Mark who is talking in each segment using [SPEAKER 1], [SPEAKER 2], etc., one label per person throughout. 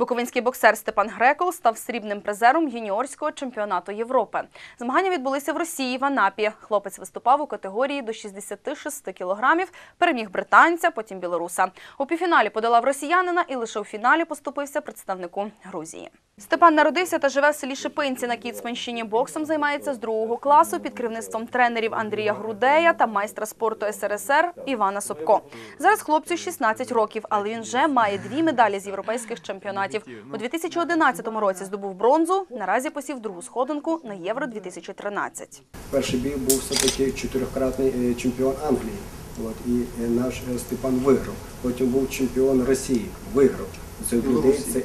[SPEAKER 1] Буковинський боксер Степан Грекол став срібним призером юніорського чемпіонату Європи. Змагання відбулися в Росії в Анапі. Хлопець виступав у категорії до 66 кілограмів, переміг британця, потім білоруса. У півфіналі подолав росіянина і лише у фіналі поступився представнику Грузії. Степан народився та живе в селі Шипинці на Кіцманщині. Боксом займається з другого класу під керівництвом тренерів Андрія Грудея та майстра спорту СРСР Івана Собко. Зараз хлопцю 16 років, але він вже має дві медалі з європейських чемпіонатів. У 2011 році здобув бронзу. Наразі посів другу сходинку на Євро 2013.
[SPEAKER 2] Перший бій був все-таки чотирьохкратний е, чемпіон Англії. От, і е, наш е, Степан виграв. Потім був чемпіон Росії, виграв. Це людей це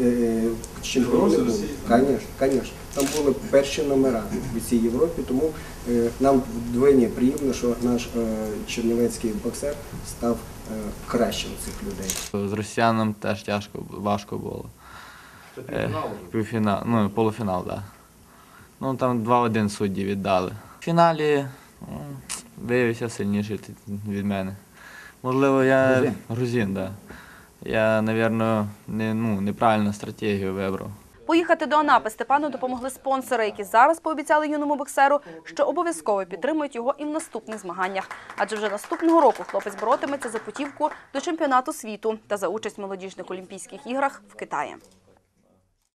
[SPEAKER 2] е, чемпіони були. Звісно, звісно. Там були перші номера в цій Європі, тому е, нам вдвоє приємно, що наш е, чернівецький боксер став кращим цих людей.
[SPEAKER 3] З росіянам теж тяжко, важко було. Е, Півфінал, ну, полуфінал, так. Да. Ну там 2-1 судді віддали. В фіналі ну, виявився сильніший від мене. Можливо, я
[SPEAKER 2] Грузин?
[SPEAKER 3] грузин, да. Я, мабуть, не, ну, неправильну стратегію вибрав.
[SPEAKER 1] Поїхати до Анапи Степану допомогли спонсори, які зараз пообіцяли юному боксеру, що обов'язково підтримують його і в наступних змаганнях. Адже вже наступного року хлопець боротиметься за путівку до чемпіонату світу та за участь в молодіжних Олімпійських іграх в Китаї.